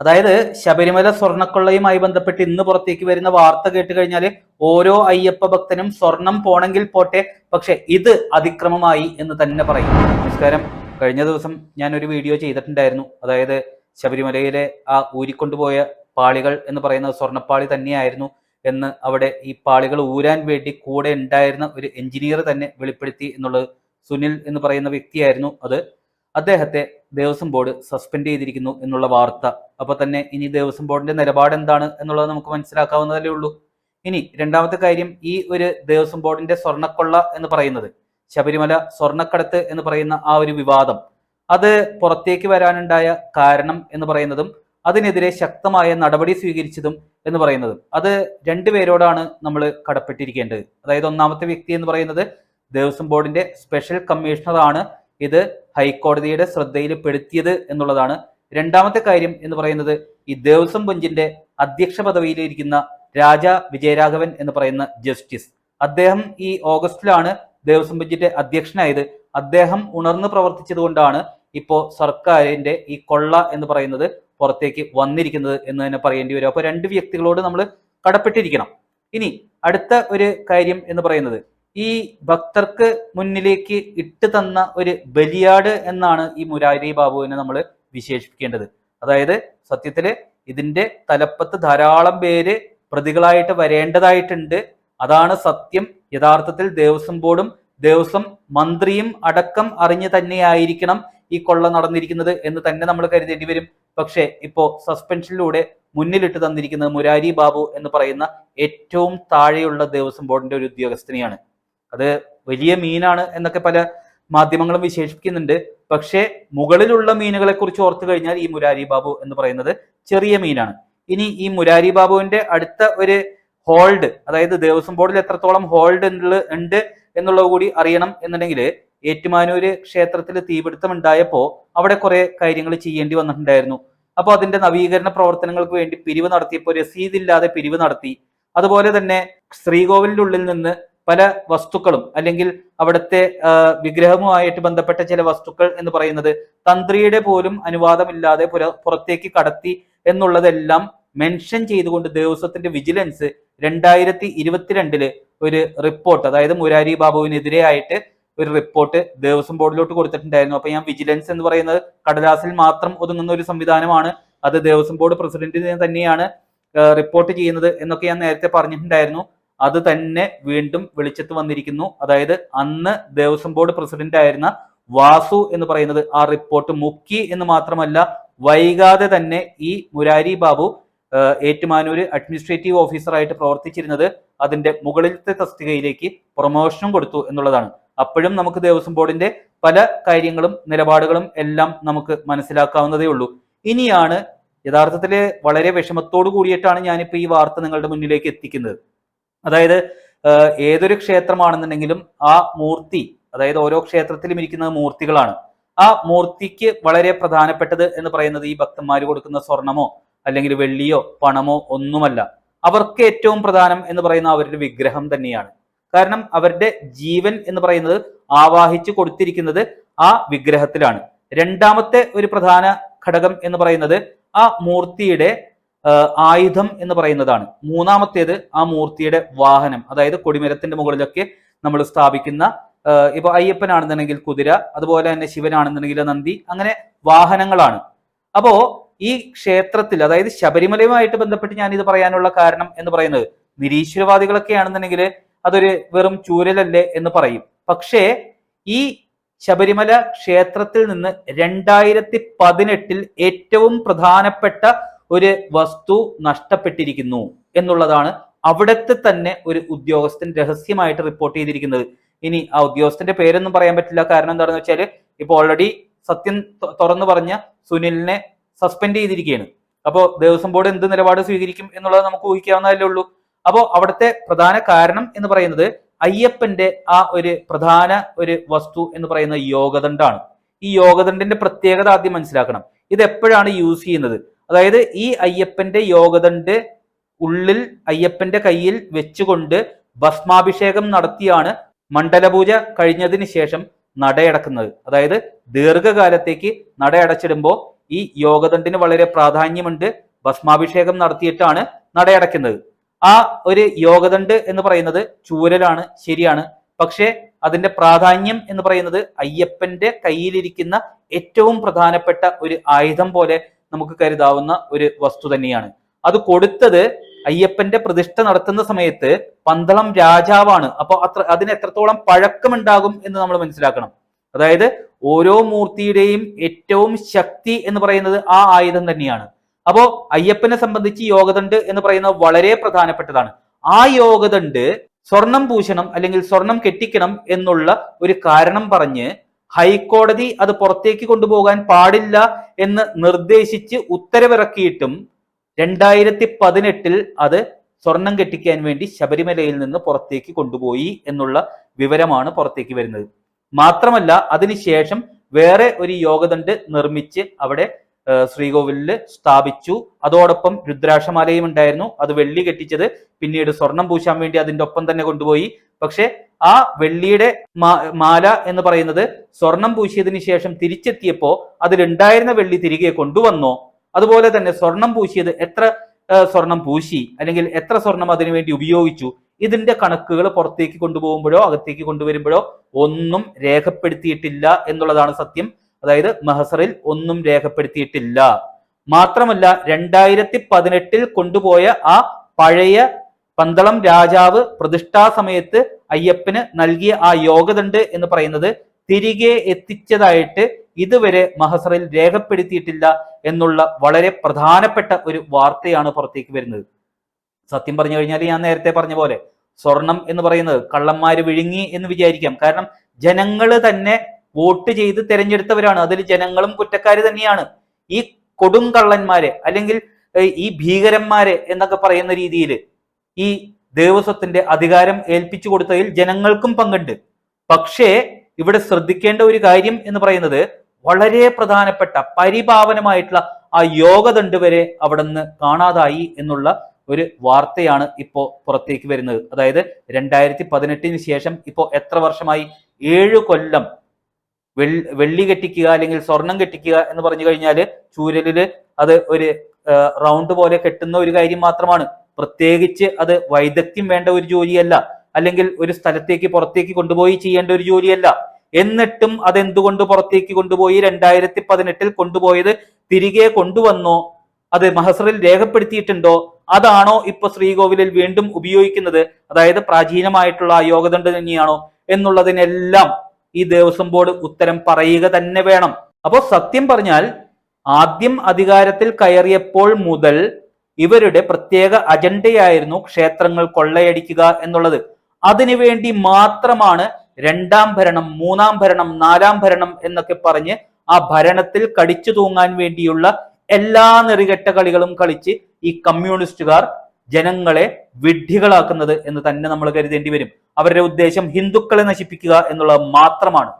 അതായത് ശബരിമല സ്വർണക്കൊള്ളയുമായി ബന്ധപ്പെട്ട് ഇന്ന് പുറത്തേക്ക് വരുന്ന വാർത്ത കേട്ട് കഴിഞ്ഞാൽ ഓരോ അയ്യപ്പ ഭക്തനും സ്വർണം പോണെങ്കിൽ പോട്ടെ പക്ഷെ ഇത് അതിക്രമമായി എന്ന് തന്നെ പറയും. നമസ്കാരം. കഴിഞ്ഞ ദിവസം ഞാൻ ഒരു വീഡിയോ ചെയ്തിട്ടുണ്ടായിരുന്നു. അതായത് ശബരിമലയിലെ ആ ഊരിക്കൊണ്ടുപോയ പാളികൾ എന്ന് പറയുന്നത് സ്വർണപ്പാളി തന്നെയായിരുന്നു എന്ന് അവിടെ ഈ പാളികൾ ഊരാൻ വേണ്ടി കൂടെ ഉണ്ടായിരുന്ന ഒരു എഞ്ചിനീയർ തന്നെ വെളിപ്പെടുത്തി എന്നുള്ളത് സുനിൽ എന്ന് പറയുന്ന വ്യക്തിയായിരുന്നു അത്. അദ്ദേഹത്തെ ദേവസ്വം ബോർഡ് സസ്പെൻഡ് ചെയ്തിരിക്കുന്നു എന്നുള്ള വാർത്ത. അപ്പൊ തന്നെ ഇനി ദേവസ്വം ബോർഡിന്റെ നിലപാട് എന്താണ് എന്നുള്ളത് നമുക്ക് മനസ്സിലാക്കാവുന്നതല്ലേ ഉള്ളൂ. ഇനി രണ്ടാമത്തെ കാര്യം ഈ ഒരു ദേവസ്വം ബോർഡിന്റെ സ്വർണക്കൊള്ള എന്ന് പറയുന്നത് ശബരിമല സ്വർണക്കടത്ത് എന്ന് പറയുന്ന ആ ഒരു വിവാദം അത് പുറത്തേക്ക് വരാനുണ്ടായ കാരണം എന്ന് പറയുന്നതും അതിനെതിരെ ശക്തമായ നടപടി സ്വീകരിച്ചതും എന്ന് പറയുന്നതും അത് രണ്ടുപേരോടാണ് നമ്മൾ കടപ്പെട്ടിരിക്കേണ്ടത്. അതായത് ഒന്നാമത്തെ വ്യക്തി എന്ന് പറയുന്നത് ദേവസ്വം ബോർഡിന്റെ സ്പെഷ്യൽ കമ്മീഷണറാണ് ഇത് ഹൈക്കോടതിയുടെ ശ്രദ്ധയിൽപ്പെടുത്തിയത് എന്നുള്ളതാണ്. രണ്ടാമത്തെ കാര്യം എന്ന് പറയുന്നത് ഈ ദേവസ്വം ബെഞ്ചിന്റെ അധ്യക്ഷ പദവിയിലിരിക്കുന്ന രാജ വിജയരാഘവൻ എന്ന് പറയുന്ന ജസ്റ്റിസ്. അദ്ദേഹം ഈ ഓഗസ്റ്റിലാണ് ദേവസ്വം ബെഞ്ചിന്റെ അധ്യക്ഷനായത്. അദ്ദേഹം ഉണർന്ന് പ്രവർത്തിച്ചത് കൊണ്ടാണ് ഇപ്പോ സർക്കാരിന്റെ ഈ കൊള്ള എന്ന് പറയുന്നത് പുറത്തേക്ക് വന്നിരിക്കുന്നത് എന്ന് തന്നെ പറയേണ്ടി വരും. അപ്പൊ രണ്ട് വ്യക്തികളോട് നമ്മൾ കടപ്പെട്ടിരിക്കണം. ഇനി അടുത്ത ഒരു കാര്യം എന്ന് പറയുന്നത് ഈ ഭക്തർക്ക് മുന്നിലേക്ക് ഇട്ട് തന്ന ഒരു ബലിയാട് എന്നാണ് ഈ മുരാരി ബാബുവിനെ നമ്മൾ വിശേഷിപ്പിക്കേണ്ടത്. അതായത് സത്യത്തിൽ ഇതിന്റെ തലപ്പത്ത് ധാരാളം പേര് പ്രതികളായിട്ട് വരേണ്ടതായിട്ടുണ്ട്. അതാണ് സത്യം. യഥാർത്ഥത്തിൽ ദേവസ്വം ബോർഡും ദേവസ്വം മന്ത്രിയും അടക്കം അറിഞ്ഞു തന്നെയായിരിക്കണം ഈ കൊള്ള നടന്നിരിക്കുന്നത് എന്ന് തന്നെ നമ്മൾ കരുതേണ്ടി വരും. പക്ഷേ ഇപ്പോ സസ്പെൻഷനിലൂടെ മുന്നിലിട്ട് തന്നിരിക്കുന്നത് മുരാരി ബാബു എന്ന് പറയുന്ന ഏറ്റവും താഴെയുള്ള ദേവസ്വം ബോർഡിന്റെ ഒരു ഉദ്യോഗസ്ഥനെയാണ്. അത് വലിയ മീനാണ് എന്നൊക്കെ പല മാധ്യമങ്ങളും വിശേഷിപ്പിക്കുന്നുണ്ട്. പക്ഷേ മുകളിലുള്ള മീനുകളെ കുറിച്ച് ഓർത്തു കഴിഞ്ഞാൽ ഈ മുരാരി ബാബു എന്ന് പറയുന്നത് ചെറിയ മീനാണ്. ഇനി ഈ മുരാരി ബാബുവിന്റെ അടുത്ത ഒരു ഹോൾഡ് അതായത് ദേവസ്വം ബോർഡിൽ എത്രത്തോളം ഹോൾഡ് ഉണ്ട് എന്നുള്ളത് കൂടി അറിയണം എന്നുണ്ടെങ്കിൽ ഏറ്റുമാനൂര് ക്ഷേത്രത്തിൽ തീപിടുത്തം ഉണ്ടായപ്പോൾ അവിടെ കുറെ കാര്യങ്ങൾ ചെയ്യേണ്ടി വന്നിട്ടുണ്ടായിരുന്നു. അപ്പോൾ അതിന്റെ നവീകരണ പ്രവർത്തനങ്ങൾക്ക് വേണ്ടി പിരിവ് നടത്തിയപ്പോൾ രസീതില്ലാതെ പിരിവ് നടത്തി. അതുപോലെ തന്നെ ശ്രീകോവിലിനുള്ളിൽ നിന്ന് പല വസ്തുക്കളും അല്ലെങ്കിൽ അവിടുത്തെ വിഗ്രഹവുമായിട്ട് ബന്ധപ്പെട്ട ചില വസ്തുക്കൾ എന്ന് പറയുന്നത് തന്ത്രിയുടെ പോലും അനുവാദമില്ലാതെ പുറത്തേക്ക് കടത്തി എന്നുള്ളതെല്ലാം മെൻഷൻ ചെയ്തുകൊണ്ട് ദേവസ്വത്തിന്റെ വിജിലൻസ് രണ്ടായിരത്തി ഇരുപത്തിരണ്ടിൽ ഒരു റിപ്പോർട്ട് അതായത് മുരാരി ബാബുവിനെതിരെ ആയിട്ട് ഒരു റിപ്പോർട്ട് ദേവസ്വം ബോർഡിലോട്ട് കൊടുത്തിട്ടുണ്ടായിരുന്നു. അപ്പൊ ഞാൻ വിജിലൻസ് എന്ന് പറയുന്നത് കടലാസിൽ മാത്രം ഒതുങ്ങുന്ന ഒരു സംവിധാനമാണ്. അത് ദേവസ്വം ബോർഡ് പ്രസിഡന്റിനെ തന്നെയാണ് റിപ്പോർട്ട് ചെയ്യുന്നത് എന്നൊക്കെ ഞാൻ നേരത്തെ പറഞ്ഞിട്ടുണ്ടായിരുന്നു. അത് തന്നെ വീണ്ടും വെളിച്ചത്ത് വന്നിരിക്കുന്നു. അതായത് അന്ന് ദേവസ്വം ബോർഡ് പ്രസിഡന്റ് ആയിരുന്ന വാസു എന്ന് പറയുന്നത് ആ റിപ്പോർട്ട് മുക്കി എന്ന് മാത്രമല്ല വൈകാതെ തന്നെ ഈ മുരാരി ബാബു ഏറ്റുമാനൂര് അഡ്മിനിസ്ട്രേറ്റീവ് ഓഫീസറായിട്ട് പ്രവർത്തിച്ചിരുന്നത് അതിന്റെ മുകളിലത്തെ തസ്തികയിലേക്ക് പ്രൊമോഷനും കൊടുത്തു എന്നുള്ളതാണ്. അപ്പോഴും നമുക്ക് ദേവസ്വം ബോർഡിന്റെ പല കാര്യങ്ങളും നിലപാടുകളും എല്ലാം നമുക്ക് മനസ്സിലാക്കാവുന്നതേ ഉള്ളൂ. ഇനിയാണ് യഥാർത്ഥത്തിൽ വളരെ വിഷമത്തോടു കൂടിയിട്ടാണ് ഞാനിപ്പോ ഈ വാർത്ത നിങ്ങളുടെ മുന്നിലേക്ക് എത്തിക്കുന്നത്. അതായത് ഏതൊരു ക്ഷേത്രമാണെന്നുണ്ടെങ്കിലും ആ മൂർത്തി അതായത് ഓരോ ക്ഷേത്രത്തിലും ഇരിക്കുന്ന മൂർത്തികളാണ്. ആ മൂർത്തിക്ക് വളരെ പ്രധാനപ്പെട്ടത് എന്ന് പറയുന്നത് ഈ ഭക്തന്മാർ കൊടുക്കുന്ന സ്വർണമോ അല്ലെങ്കിൽ വെള്ളിയോ പണമോ ഒന്നുമല്ല. അവർക്ക് ഏറ്റവും പ്രധാനം എന്ന് പറയുന്ന അവരുടെ വിഗ്രഹം തന്നെയാണ്. കാരണം അവരുടെ ജീവൻ എന്ന് പറയുന്നത് ആവാഹിച്ചു കൊടുത്തിരിക്കുന്നത് ആ വിഗ്രഹത്തിലാണ്. രണ്ടാമത്തെ ഒരു പ്രധാന ഘടകം എന്ന് പറയുന്നത് ആ മൂർത്തിയുടെ ആയുധം എന്ന് പറയുന്നതാണ്. മൂന്നാമത്തേത് ആ മൂർത്തിയുടെ വാഹനം അതായത് കൊടിമരത്തിന്റെ മുകളിലൊക്കെ നമ്മൾ സ്ഥാപിക്കുന്ന ഇപ്പൊ അയ്യപ്പനാണെന്നുണ്ടെങ്കിൽ കുതിര അതുപോലെ തന്നെ ശിവനാണെന്നുണ്ടെങ്കിൽ നന്ദി അങ്ങനെ വാഹനങ്ങളാണ്. അപ്പോ ഈ ക്ഷേത്രത്തിൽ അതായത് ശബരിമലയുമായിട്ട് ബന്ധപ്പെട്ട് ഞാൻ ഇത് പറയാനുള്ള കാരണം എന്ന് പറയുന്നത് നിരീശ്വരവാദികളൊക്കെ ആണെന്നുണ്ടെങ്കിൽ അതൊരു വെറും ചൂരലല്ലേ എന്ന് പറയും. പക്ഷേ ഈ ശബരിമല ക്ഷേത്രത്തിൽ നിന്ന് രണ്ടായിരത്തി പതിനെട്ടിൽ ഏറ്റവും പ്രധാനപ്പെട്ട ഒരു വസ്തു നഷ്ടപ്പെട്ടിരിക്കുന്നു എന്നുള്ളതാണ് അവിടത്തെ തന്നെ ഒരു ഉദ്യോഗസ്ഥൻ രഹസ്യമായിട്ട് റിപ്പോർട്ട് ചെയ്തിരിക്കുന്നത്. ഇനി ആ ഉദ്യോഗസ്ഥന്റെ പേരൊന്നും പറയാൻ പറ്റില്ല. കാരണം എന്താണെന്ന് വെച്ചാൽ ഇപ്പൊ ഓൾറെഡി സത്യം തുറന്നു പറഞ്ഞ സുനിലിനെ സസ്പെൻഡ് ചെയ്തിരിക്കുകയാണ് അപ്പോൾ ദേവസ്വം ബോർഡ് എന്ത് നിലപാട് സ്വീകരിക്കും എന്നുള്ളത് നമുക്ക് ഊഹിക്കാവുന്നതല്ലേ ഉള്ളൂ. അപ്പോൾ അവിടുത്തെ പ്രധാന കാരണം എന്ന് പറയുന്നത് അയ്യപ്പന്റെ ആ ഒരു പ്രധാന ഒരു വസ്തു എന്ന് പറയുന്ന യോഗദണ്ഡാണ്. ഈ യോഗദണ്ഡിന്റെ പ്രത്യേകത ആദ്യം മനസ്സിലാക്കണം. ഇത് എപ്പോഴാണ് യൂസ് ചെയ്യുന്നത്? അതായത് ഈ അയ്യപ്പന്റെ യോഗദണ്ഡ് ഉള്ളിൽ അയ്യപ്പന്റെ കയ്യിൽ വെച്ചുകൊണ്ട് ഭസ്മാഭിഷേകം നടത്തിയാണ് മണ്ഡലപൂജ കഴിഞ്ഞതിന് ശേഷം നടയടക്കുന്നത്. അതായത് ദീർഘകാലത്തേക്ക് നടയടച്ചിടുമ്പോൾ ഈ യോഗദണ്ഡിന് വളരെ പ്രാധാന്യമുണ്ട്. ഭസ്മാഭിഷേകം നടത്തിയിട്ടാണ് നടയടക്കുന്നത്. ആ ഒരു യോഗദണ്ഡ് എന്ന് പറയുന്നത് ചൂരലാണ് ശരിയാണ്. പക്ഷേ അതിന്റെ പ്രാധാന്യം എന്ന് പറയുന്നത് അയ്യപ്പന്റെ കയ്യിലിരിക്കുന്ന ഏറ്റവും പ്രധാനപ്പെട്ട ഒരു ആയുധം പോലെ നമുക്ക് കരുതാവുന്ന ഒരു വസ്തു തന്നെയാണ്. അത് കൊടുത്തത് അയ്യപ്പന്റെ പ്രതിഷ്ഠ നടത്തുന്ന സമയത്ത് പന്തളം രാജാവാണ്. അപ്പൊ അത്ര അതിന് എത്രത്തോളം പഴക്കമുണ്ടാകും എന്ന് നമ്മൾ മനസ്സിലാക്കണം. അതായത് ഓരോ മൂർത്തിയുടെയും ഏറ്റവും ശക്തി എന്ന് പറയുന്നത് ആ ആയുധം തന്നെയാണ്. അപ്പോ അയ്യപ്പനെ സംബന്ധിച്ച് യോഗദണ്ട് എന്ന് പറയുന്നത് വളരെ പ്രധാനപ്പെട്ടതാണ്. ആ യോഗദണ്ട് സ്വർണം പൂശണം അല്ലെങ്കിൽ സ്വർണം കെട്ടിക്കണം എന്നുള്ള ഒരു കാരണം പറഞ്ഞ് ഹൈക്കോടതി അത് പുറത്തേക്ക് കൊണ്ടുപോകാൻ പാടില്ല എന്ന് നിർദ്ദേശിച്ച് ഉത്തരവിറക്കിയിട്ടും രണ്ടായിരത്തി പതിനെട്ടിൽ അത് സ്വർണം കെട്ടിക്കാൻ വേണ്ടി ശബരിമലയിൽ നിന്ന് പുറത്തേക്ക് കൊണ്ടുപോയി എന്നുള്ള വിവരമാണ് പുറത്തേക്ക് വരുന്നത്. മാത്രമല്ല അതിനുശേഷം വേറെ ഒരു യോഗദണ്ഡ് നിർമ്മിച്ച് അവിടെ ശ്രീകോവിലിൽ സ്ഥാപിച്ചു. അതോടൊപ്പം രുദ്രാക്ഷമാലയും ഉണ്ടായിരുന്നു. അത് വെള്ളി കെട്ടിച്ചത്. പിന്നീട് സ്വർണം പൂശാൻ വേണ്ടി അതിന്റെ ഒപ്പം തന്നെ കൊണ്ടുപോയി. പക്ഷെ ആ വെള്ളിയുടെ മാല എന്ന് പറയുന്നത് സ്വർണം പൂശിയതിന് ശേഷം തിരിച്ചെത്തിയപ്പോ അതിലുണ്ടായിരുന്ന വെള്ളി തിരികെ കൊണ്ടുവന്നോ? അതുപോലെ തന്നെ സ്വർണം പൂശിയത് എത്ര സ്വർണം പൂശി? അല്ലെങ്കിൽ എത്ര സ്വർണം അതിനു വേണ്ടി ഉപയോഗിച്ചു? ഇതിന്റെ കണക്കുകൾ പുറത്തേക്ക് കൊണ്ടുപോകുമ്പോഴോ അകത്തേക്ക് കൊണ്ടുവരുമ്പോഴോ ഒന്നും രേഖപ്പെടുത്തിയിട്ടില്ല എന്നുള്ളതാണ് സത്യം. അതായത് മഹസറിൽ ഒന്നും രേഖപ്പെടുത്തിയിട്ടില്ല. മാത്രമല്ല രണ്ടായിരത്തി പതിനെട്ടിൽ കൊണ്ടുപോയ ആ പഴയ പന്തളം രാജാവ് പ്രതിഷ്ഠാ സമയത്ത് അയ്യപ്പന് നൽകിയ ആ യോഗദണ്ഡ് എന്ന് പറയുന്നത് തിരികെ എത്തിച്ചതായിട്ട് ഇതുവരെ മഹസറിൽ രേഖപ്പെടുത്തിയിട്ടില്ല എന്നുള്ള വളരെ പ്രധാനപ്പെട്ട ഒരു വാർത്തയാണ് പുറത്തേക്ക് വരുന്നത്. സത്യം പറഞ്ഞു കഴിഞ്ഞാൽ ഞാൻ നേരത്തെ പറഞ്ഞ പോലെ സ്വർണം എന്ന് പറയുന്നത് കള്ളന്മാര് വിഴുങ്ങി എന്ന് വിചാരിക്കാം. കാരണം ജനങ്ങൾ തന്നെ വോട്ട് ചെയ്ത് തിരഞ്ഞെടുത്തവരാണ്. അതിൽ ജനങ്ങളും കുറ്റക്കാര് തന്നെയാണ്. ഈ കൊടുങ്കള്ളന്മാരെ അല്ലെങ്കിൽ ഈ ഭീകരന്മാരെ എന്നൊക്കെ പറയുന്ന രീതിയിൽ ഈ ദേവസ്വത്തിന്റെ അധികാരം ഏൽപ്പിച്ചു കൊടുത്തതിൽ ജനങ്ങൾക്കും പങ്കുണ്ട്. പക്ഷേ ഇവിടെ ശ്രദ്ധിക്കേണ്ട ഒരു കാര്യം എന്ന് പറയുന്നത് വളരെ പ്രധാനപ്പെട്ട പരിപാവനമായിട്ടുള്ള ആ യോഗദണ്ഡ് വരെ അവിടെ നിന്ന് കാണാതായി എന്നുള്ള ഒരു വാർത്തയാണ് ഇപ്പോ പുറത്തേക്ക് വരുന്നത്. അതായത് രണ്ടായിരത്തി പതിനെട്ടിന് ശേഷം ഇപ്പോ എത്ര വർഷമായി? ഏഴ് കൊല്ലം വെള്ളി കെട്ടിക്കുക അല്ലെങ്കിൽ സ്വർണം കെട്ടിക്കുക എന്ന് പറഞ്ഞു കഴിഞ്ഞാൽ ചൂരലിൽ അത് ഒരു റൗണ്ട് പോലെ കെട്ടുന്ന ഒരു കാര്യം മാത്രമാണ്. പ്രത്യേകിച്ച് അത് വൈദഗ്ധ്യം വേണ്ട ഒരു ജോലിയല്ല. അല്ലെങ്കിൽ ഒരു സ്ഥലത്തേക്ക് പുറത്തേക്ക് കൊണ്ടുപോയി ചെയ്യേണ്ട ഒരു ജോലിയല്ല. എന്നിട്ടും അതെന്തുകൊണ്ട് പുറത്തേക്ക് കൊണ്ടുപോയി രണ്ടായിരത്തി പതിനെട്ടിൽ കൊണ്ടുപോയത്? തിരികെ കൊണ്ടുവന്നോ? അത് മഹസറിൽ രേഖപ്പെടുത്തിയിട്ടുണ്ടോ? അതാണോ ഇപ്പൊ ശ്രീകോവിലിൽ വീണ്ടും ഉപയോഗിക്കുന്നത്? അതായത് പ്രാചീനമായിട്ടുള്ള ആ യോഗദണ്ഡ് തന്നെയാണോ എന്നുള്ളതിനെല്ലാം ഈ ദേവസ്വം ബോർഡ് ഉത്തരം പറയുക തന്നെ വേണം. അപ്പോൾ സത്യം പറഞ്ഞാൽ ആദ്യം അധികാരത്തിൽ കയറിയപ്പോൾ മുതൽ ഇവരുടെ പ്രത്യേക അജണ്ടയായിരുന്നു ക്ഷേത്രങ്ങൾ കൊള്ളയടിക്കുക എന്നുള്ളത്. അതിനുവേണ്ടി മാത്രമാണ് രണ്ടാം ഭരണം മൂന്നാം ഭരണം നാലാം ഭരണം എന്നൊക്കെ പറഞ്ഞ് ആ ഭരണത്തിൽ കടിച്ചു തൂങ്ങാൻ വേണ്ടിയുള്ള എല്ലാ നെറികെട്ട കളികളും കളിച്ച് ഈ കമ്മ്യൂണിസ്റ്റുകാർ ജനങ്ങളെ വിഡ്ഢികളാക്കുന്നത് എന്ന് തന്നെ നമ്മൾ കരുതേണ്ടി വരും. അവരുടെ ഉദ്ദേശം ഹിന്ദുക്കളെ നശിപ്പിക്കുക എന്നുള്ളത് മാത്രമാണ്.